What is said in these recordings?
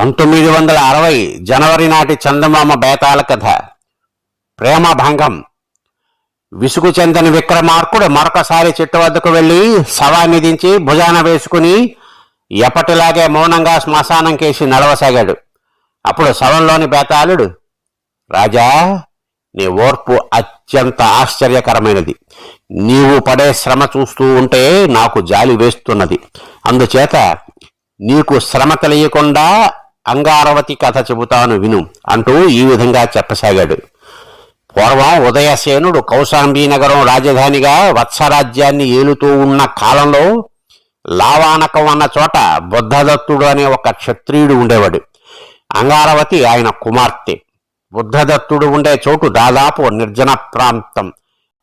పంతొమ్మిది వందల అరవై జనవరి నాటి చందమామ బేతాల కథ. ప్రేమభంగం విసుగు చెందని విక్రమార్కుడు మరొకసారి చెట్టు వద్దకు వెళ్ళి శవాన్ని దించి భుజాన వేసుకుని ఎప్పటిలాగే మౌనంగా శ్మశానం కేసి నడవసాగాడు. అప్పుడు శవంలోని బేతాళుడు రాజా నీ ఓర్పు అత్యంత ఆశ్చర్యకరమైనది. నీవు పడే శ్రమ చూస్తూ ఉంటే నాకు జాలి వేస్తున్నది. అందుచేత నీకు శ్రమ తెలియకుండా అంగారవతి కథ చెబుతాను విను అంటూ ఈ విధంగా చెప్పసాగాడు. పూర్వం ఉదయసేనుడు కౌశాంబీ నగరం రాజధానిగా వత్సరాజ్యాన్ని ఏలుతూ ఉన్న కాలంలో లావానకం అన్న చోట బుద్ధదత్తుడు అనే ఒక క్షత్రియుడు ఉండేవాడు. అంగారవతి ఆయన కుమార్తె. బుద్ధదత్తుడు ఉండే చోటు దాదాపు నిర్జన ప్రాంతం.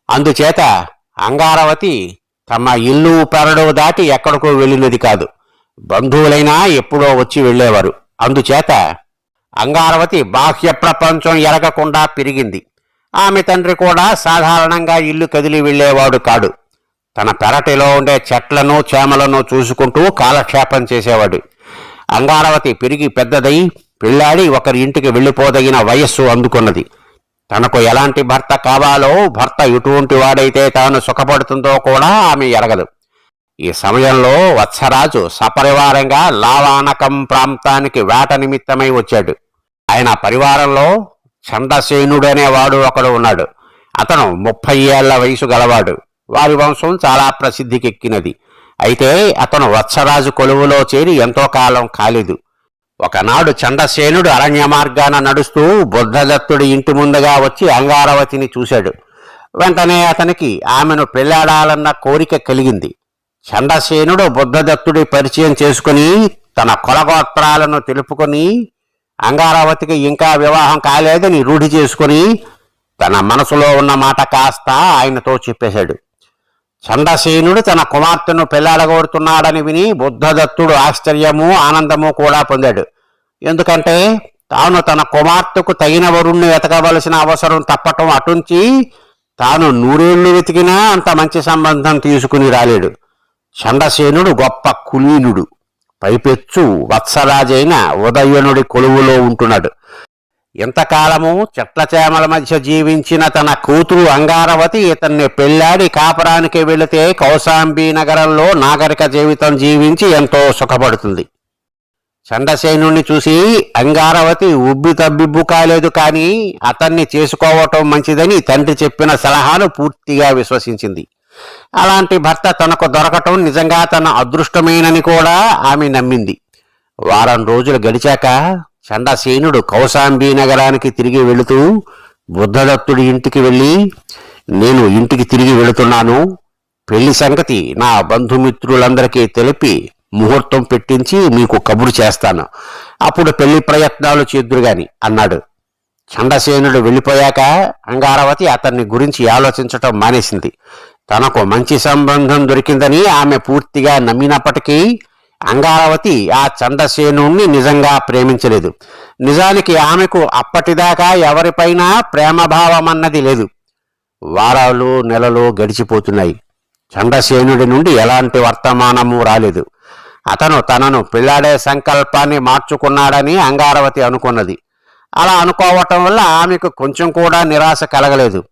అందుచేత అంగారవతి తమ ఇల్లు పెరడు దాటి ఎక్కడికో వెళ్ళినది కాదు. బంధువులైనా ఎప్పుడో వచ్చి వెళ్ళేవారు. అందుచేత అంగారవతి బాహ్య ప్రపంచం ఎరగకుండా పెరిగింది. ఆమె తండ్రి కూడా సాధారణంగా ఇల్లు కదిలి వెళ్ళేవాడు కాడు. తన పెరటిలో ఉండే చెట్లను చేమలను చూసుకుంటూ కాలక్షేపం చేసేవాడు. అంగారవతి పెరిగి పెద్దదై పెళ్ళాడి ఒకరి ఇంటికి వెళ్ళిపోదగిన వయస్సు అందుకున్నది. తనకు ఎలాంటి భర్త కావాలో భర్త ఎటువంటి వాడైతే తాను సుఖపడుతుందో కూడా ఆమె ఎరగదు. ఈ సమయంలో వత్సరాజు సపరివారంగా లావానకం ప్రాంతానికి వేట నిమిత్తమై వచ్చాడు. ఆయన పరివారంలో చండసేనుడు ఒకడు ఉన్నాడు. అతను ముప్పై ఏళ్ళ వయసు గలవాడు. వారి వంశం చాలా ప్రసిద్ధికెక్కినది. అయితే అతను వత్సరాజు కొలువులో చేరి ఎంతో కాలం కాలేదు. ఒకనాడు చండసేనుడు అరణ్య మార్గాన నడుస్తూ బుద్ధదత్తుడి ఇంటి ముందుగా వచ్చి అంగారవతిని చూశాడు. వెంటనే అతనికి ఆమెను పెళ్ళాడాలన్న కోరిక కలిగింది. చండసేనుడు బుద్ధదత్తుడి పరిచయం చేసుకుని తన కొలగోత్రాలను తెలుపుకొని అంగారావతికి ఇంకా వివాహం కాలేదని రూఢి చేసుకుని తన మనసులో ఉన్న మాట కాస్త ఆయనతో చెప్పేశాడు. చండసేనుడు తన కుమార్తెను పెళ్ళాడగోడుతున్నాడని విని బుద్ధదత్తుడు ఆశ్చర్యము ఆనందము కూడా పొందాడు. ఎందుకంటే తాను తన కుమార్తెకు తగిన వరుణ్ణి వెతకవలసిన అవసరం తప్పటం అటుంచి తాను నూరేళ్ళు వెతికినా అంత మంచి సంబంధం తీసుకుని రాలేడు. చండసేనుడు గొప్ప కులీనుడు. పైపెచ్చు వత్సరాజైన ఉదయనుడి కొలువులో ఉంటున్నాడు. ఇంతకాలము చెట్ల చేమల మధ్య జీవించిన తన కూతురు అంగారవతి ఇతన్ని పెళ్ళాడి కాపురానికి వెళితే కౌశాంబీ నగరంలో నాగరిక జీవితం జీవించి ఎంతో సుఖపడుతుంది. చండసేనుణ్ణి చూసి అంగారవతి ఉబ్బి తబ్బిబ్బు కాలేదు కానీ అతన్ని చేసుకోవటం మంచిదని తండ్రి చెప్పిన సలహాను పూర్తిగా విశ్వసించింది. అలాంటి భర్త తనకు దొరకటం నిజంగా తన అదృష్టమేనని కూడా ఆమె నమ్మింది. వారం రోజులు గడిచాక చండసేనుడు కౌశాంబీ నగరానికి తిరిగి వెళుతూ బుద్ధదత్తుడి ఇంటికి వెళ్ళి నేను ఇంటికి తిరిగి వెళుతున్నాను. పెళ్ళి సంగతి నా బంధుమిత్రులందరికీ తెలిపి ముహూర్తం పెట్టించి మీకు కబురు చేస్తాను. అప్పుడు పెళ్ళి ప్రయత్నాలు చేద్దురుగాని అన్నాడు. చండసేనుడు వెళ్ళిపోయాక అంగారవతి అతన్ని గురించి ఆలోచించటం మానేసింది. తనకు మంచి సంబంధం దొరికిందని ఆమె పూర్తిగా నమ్మినప్పటికీ అంగారవతి ఆ చండసేనుణ్ణి నిజంగా ప్రేమించలేదు. నిజానికి ఆమెకు అప్పటిదాకా ఎవరిపైనా ప్రేమభావమన్నది లేదు. వారాలు నెలలు గడిచిపోతున్నాయి. చండసేనుడి నుండి ఎలాంటి వర్తమానము రాలేదు. అతను తనను పిల్లాడే సంకల్పాన్ని మార్చుకున్నాడని అంగారవతి అనుకున్నది. అలా అనుకోవటం వల్ల ఆమెకు కొంచెం కూడా నిరాశ కలగలేదు.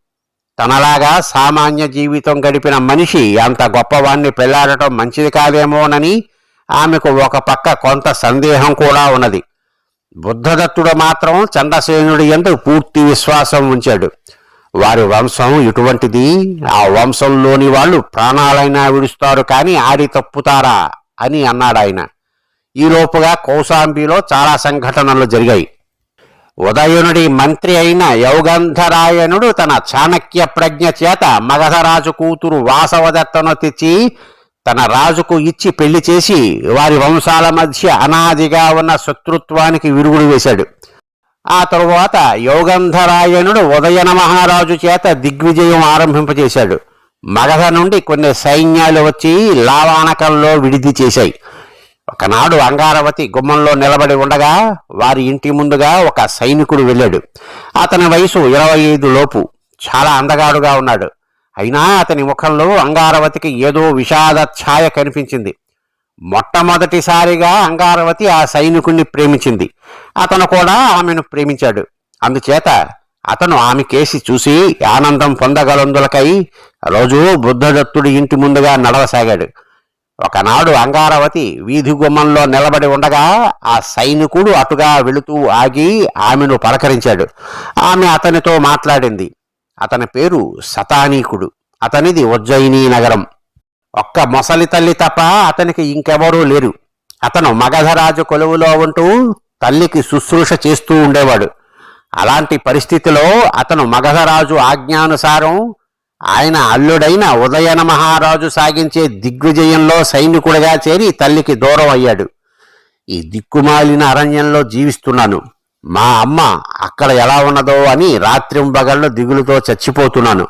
తనలాగా సామాన్య జీవితం గడిపిన మనిషి అంత గొప్పవాణ్ణి పెళ్ళాడటం మంచిది కాదేమోనని ఆమెకు ఒక పక్క కొంత సందేహం కూడా ఉన్నది. బుద్ధదత్తుడు మాత్రం చంద్రసేనుడి ఎందు పూర్తి విశ్వాసం ఉంచాడు. వారి వంశం ఇటువంటిది. ఆ వంశంలోని వాళ్ళు ప్రాణాలైనా విడుస్తారు కానీ ఆడి తప్పుతారా అని అన్నాడు ఆయన ఈలోపుగా కౌశాంబిలో చాలా సంఘటనలు జరిగాయి. ఉదయనుడి మంత్రి అయిన యౌగంధరాయణుడు తన చాణక్య ప్రజ్ఞ చేత మగధరాజు కూతురు వాసవదత్తను తెచ్చి తన రాజుకు ఇచ్చి పెళ్ళి చేసి వారి వంశాల మధ్య అనాదిగా ఉన్న శత్రుత్వానికి విరుగుడు వేశాడు. ఆ తరువాత యోగంధరాయణుడు ఉదయన మహారాజు చేత దిగ్విజయం ఆరంభింపజేశాడు మగధ నుండి కొన్ని సైన్యాలు వచ్చి లావానకంలో విడిది చేశాయి. ఒకనాడు అంగారవతి గుమ్మంలో నిలబడి ఉండగా వారి ఇంటి ముందుగా ఒక సైనికుడు వెళ్ళాడు. అతని వయసు ఇరవై ఐదు లోపు. చాలా అందగాడుగా ఉన్నాడు. అయినా అతని ముఖంలో అంగారవతికి ఏదో విషాద ఛాయ కనిపించింది. మొట్టమొదటిసారిగా అంగారవతి ఆ సైనికుణ్ణి ప్రేమించింది. అతను కూడా ఆమెను ప్రేమించాడు. అందుచేత అతను ఆమె కేసి చూసి ఆనందం పొందగలందులకై రోజూ బుద్ధదత్తుడి ఇంటి ముందుగా నడవసాగాడు. ఒకనాడు అంగారవతి వీధి గుమ్మంలో నిలబడి ఉండగా ఆ సైనికుడు అటుగా వెళుతూ ఆగి ఆమెను పలకరించాడు. ఆమె అతనితో మాట్లాడింది. అతని పేరు సతానీకుడు. అతనిది ఉజ్జయిని నగరం. ఒక్క మొసలి తల్లి తప్ప అతనికి ఇంకెవరూ లేరు. అతను మగధరాజు కొలువులో ఉంటూ తల్లికి శుశ్రూష చేస్తూ ఉండేవాడు. అలాంటి పరిస్థితిలో అతను మగధరాజు ఆజ్ఞానుసారం ఆయన అల్లుడైన ఉదయన మహారాజు సాగించే దిగ్విజయంలో సైనికుడిగా చేరి తల్లికి దూరం అయ్యాడు. ఈ దిక్కుమాలిన అరణ్యంలో జీవిస్తున్నాను. మా అమ్మ అక్కడ ఎలా ఉన్నదో అని రాత్రింబగళ్ళు దిగులుతో చచ్చిపోతున్నాను.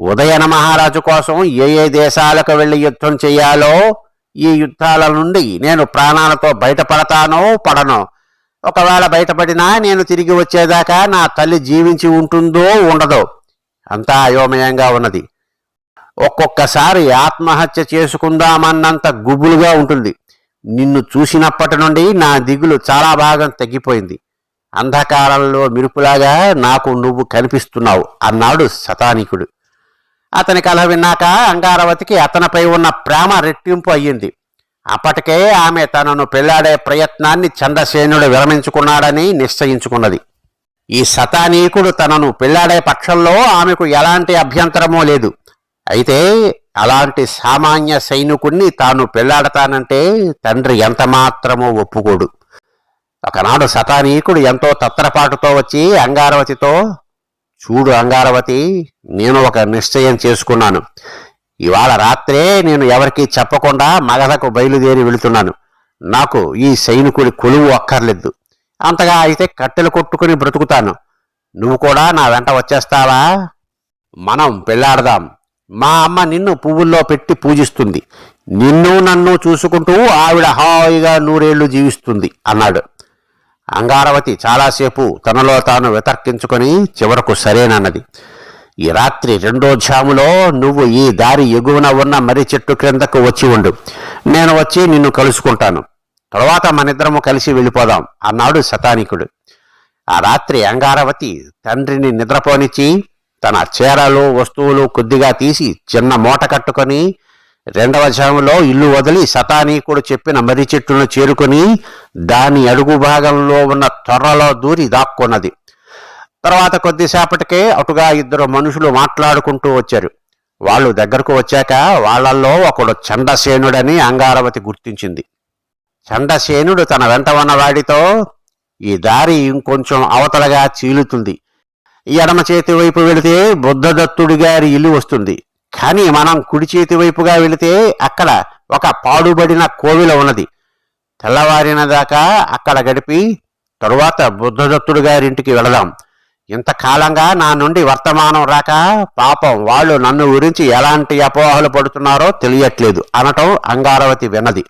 ఉదయన మహారాజు కోసం ఏ ఏ దేశాలకు వెళ్ళి యుద్ధం చేయాలో ఈ యుద్ధాల నుండి నేను ప్రాణాలతో బయటపడతానో పడనో. ఒకవేళ బయటపడినా నేను తిరిగి వచ్చేదాకా నా తల్లి జీవించి ఉంటుందో ఉండదో. అంతా అయోమయంగా ఉన్నది. ఒక్కొక్కసారి ఆత్మహత్య చేసుకుందామన్నంత గుబులుగా ఉంటుంది. నిన్ను చూసినప్పటి నుండి నా దిగులు చాలా భాగం తగ్గిపోయింది. అంధకారంలో మిరుపులాగా నాకు నువ్వు కనిపిస్తున్నావు అన్నాడు శతానికుడు. అతని కల విన్నాక అంగారవతికి అతనిపై ఉన్న ప్రేమ రెట్టింపు అయ్యింది. అప్పటికే ఆమె తనను పెళ్ళాడే ప్రయత్నాన్ని చంద్రసేనుడు విరమించుకున్నాడని నిశ్చయించుకున్నది. ఈ సతానీకుడు తనను పెళ్ళాడే పక్షంలో ఆమెకు ఎలాంటి అభ్యంతరమో లేదు. అయితే అలాంటి సామాన్య సైనికుణ్ణి తాను పెళ్ళాడతానంటే తండ్రి ఎంతమాత్రమో ఒప్పుకోడు. ఒకనాడు సతానీకుడు ఎంతో తత్తరపాటుతో వచ్చి అంగారవతితో చూడు అంగారవతి నేను ఒక నిశ్చయం చేసుకున్నాను. ఇవాళ రాత్రే నేను ఎవరికీ చెప్పకుండా మగధకు బయలుదేరి వెళుతున్నాను. నాకు ఈ సైనికుడి కొలువు అక్కర్లేదు. అంతగా అయితే కట్టెలు కొట్టుకుని బ్రతుకుతాను. నువ్వు కూడా నా వెంట వచ్చేస్తావా? మనం పెళ్ళాడదాం. మా అమ్మ నిన్ను పువ్వుల్లో పెట్టి పూజిస్తుంది. నిన్ను నన్ను చూసుకుంటూ ఆవిడ హాయిగా నూరేళ్ళు జీవిస్తుంది అన్నాడు. అంగారవతి చాలాసేపు తనలో తాను వితర్కించుకొని చివరకు సరేనన్నది. ఈ రాత్రి రెండో జాములో నువ్వు ఈ దారి ఎగువన ఉన్న మర్రి చెట్టు క్రిందకు వచ్చి ఉండు. నేను వచ్చి నిన్ను కలుసుకుంటాను. తరువాత మనిద్దరము కలిసి వెళ్ళిపోదాం అన్నాడు శతానికుడు. ఆ రాత్రి అంగారవతి తండ్రిని నిద్రపోనిచ్చి తన చీరలు వస్తువులు కొద్దిగా తీసి చిన్న మూట కట్టుకొని రెండవ జాములో ఇల్లు వదిలి శతానీకుడు చెప్పిన మర్రి చెట్టును చేరుకొని దాని అడుగు భాగంలో ఉన్న తొర్రలో దూరి దాక్కున్నది. తర్వాత కొద్దిసేపటికే అటుగా ఇద్దరు మనుషులు మాట్లాడుకుంటూ వచ్చారు. వాళ్ళు దగ్గరకు వచ్చాక వాళ్ళల్లో ఒకడు చండసేనుడని అంగారవతి గుర్తించింది. చండసేనుడు తన వెంట ఉన్నవాడితో ఈ దారి ఇంకొంచెం అవతలగా చీలుతుంది. ఎడమ చేతి వైపు వెళితే బుద్ధదత్తుడి గారి ఇల్లు వస్తుంది. కానీ మనం కుడి చేతి వైపుగా వెళితే అక్కడ ఒక పాడుబడిన కోవిల ఉన్నది. తెల్లవారిన దాకా అక్కడ గడిపి తరువాత బుద్ధదత్తుడు గారింటికి వెళదాం. ఇంతకాలంగా నా నుండి వర్తమానం రాక పాపం వాళ్ళు నన్ను గురించి ఎలాంటి అపోహలు పడుతున్నారో తెలియట్లేదు అనటం అంగారవతి విన్నది.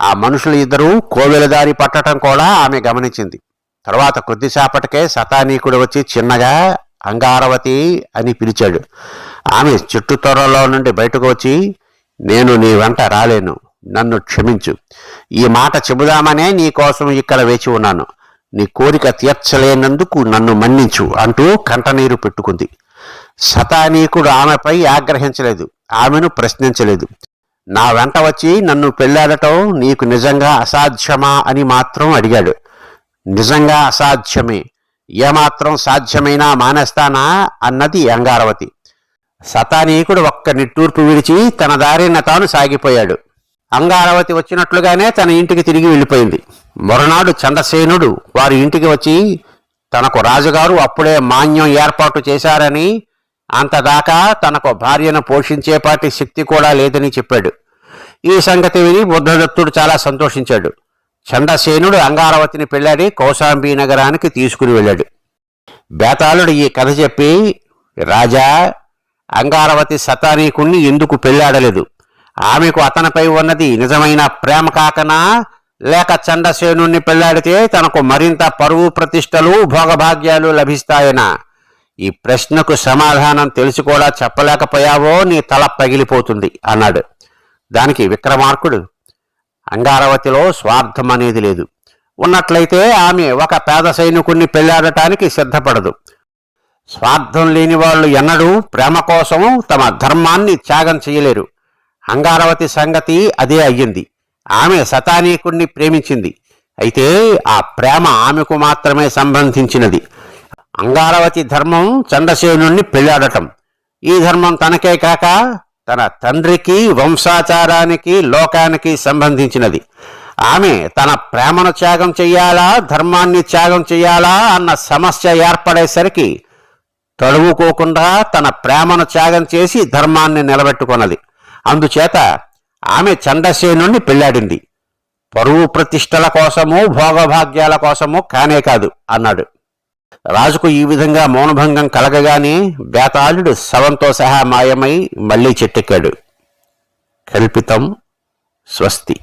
ఆ మనుషులు ఇద్దరూ కోవెలదారి పట్టటం కూడా ఆమె గమనించింది. తర్వాత కొద్దిసేపటికే శతానీకుడు వచ్చి చిన్నగా అంగారవతి అని పిలిచాడు. ఆమె చెట్టు త్వరలో నుండి బయటకు వచ్చి నేను నీ వెంట రాలేను నన్ను క్షమించు. ఈ మాట చెబుదామనే నీ కోసం ఇక్కడ వేచి ఉన్నాను. నీ కోరిక తీర్చలేనందుకు నన్ను మన్నించు అంటూ కంటనీరు పెట్టుకుంది. శతానీకుడు ఆమెపై ఆగ్రహించలేదు. ఆమెను ప్రశ్నించలేదు. నా వెంట వచ్చి నన్ను పెళ్ళాడటం నీకు నిజంగా అసాధ్యమా అని మాత్రం అడిగాడు. నిజంగా అసాధ్యమే. ఏమాత్రం సాధ్యమైనా మానేస్తానా? అన్నది అంగారవతి. సతానీకుడు ఒక్క నిట్టూర్పు విడిచి తన దారిన తాను సాగిపోయాడు. అంగారవతి వచ్చినట్లుగానే తన ఇంటికి తిరిగి వెళ్ళిపోయింది. మరునాడు చంద్రసేనుడు వారి ఇంటికి వచ్చి తనకు రాజుగారు అప్పుడే మాన్యం ఏర్పాటు చేశారని అంతదాకా తనకు భార్యను పోషించేపాటి శక్తి కూడా లేదని చెప్పాడు. ఈ సంగతి విని బుద్ధదత్తుడు చాలా సంతోషించాడు. చండసేనుడు అంగారవతిని పెళ్ళాడి కౌశాంబీ నగరానికి తీసుకుని వెళ్ళాడు. బేతాళుడు ఈ కథ చెప్పి రాజా అంగారవతి సతానీకుణ్ణి ఎందుకు పెళ్ళాడలేదు? ఆమెకు అతనిపై ఉన్నది నిజమైన ప్రేమ కాకనా? లేక చండసేనుణ్ణి పెళ్ళాడితే తనకు మరింత పరువు ప్రతిష్టలు భోగభాగ్యాలు లభిస్తాయనా? ఈ ప్రశ్నకు సమాధానం తెలిసి కూడా చెప్పలేకపోయావో నీ తల పగిలిపోతుంది అన్నాడు. దానికి విక్రమార్కుడు అంగారవతిలో స్వార్థం అనేది లేదు. ఉన్నట్లయితే ఆమె ఒక పేద సైనికుణ్ణి పెళ్ళాడటానికి సిద్ధపడదు. స్వార్థం లేని వాళ్ళు ఎన్నడూ ప్రేమ కోసం తమ ధర్మాన్ని త్యాగం చేయలేరు. అంగారవతి సంగతి అదే అయ్యింది. ఆమె శతానీకుణ్ణి ప్రేమించింది. అయితే ఆ ప్రేమ ఆమెకు మాత్రమే సంబంధించినది. అంగారవతి ధర్మం చండసేనుణ్ణి పెళ్ళాడటం ఈ ధర్మం తనకే కాక తన తండ్రికి వంశాచారానికి లోకానికి సంబంధించినది. ఆమె తన ప్రేమను త్యాగం చెయ్యాలా ధర్మాన్ని త్యాగం చెయ్యాలా అన్న సమస్య ఏర్పడేసరికి తడువుకోకుండా తన ప్రేమను త్యాగం చేసి ధర్మాన్ని నిలబెట్టుకున్నది అందుచేత ఆమె చండసేనుణ్ణి పెళ్ళాడింది పరువు ప్రతిష్టల కోసము భోగభాగ్యాల కోసము కానే కాదు అన్నాడు. రాజుకు ఈ విధంగా మౌనభంగం కలగగానే బేతాళుడు శవంతో సహా మాయమై మళ్ళీ చెట్టెక్కాడు. కల్పితం స్వస్తి.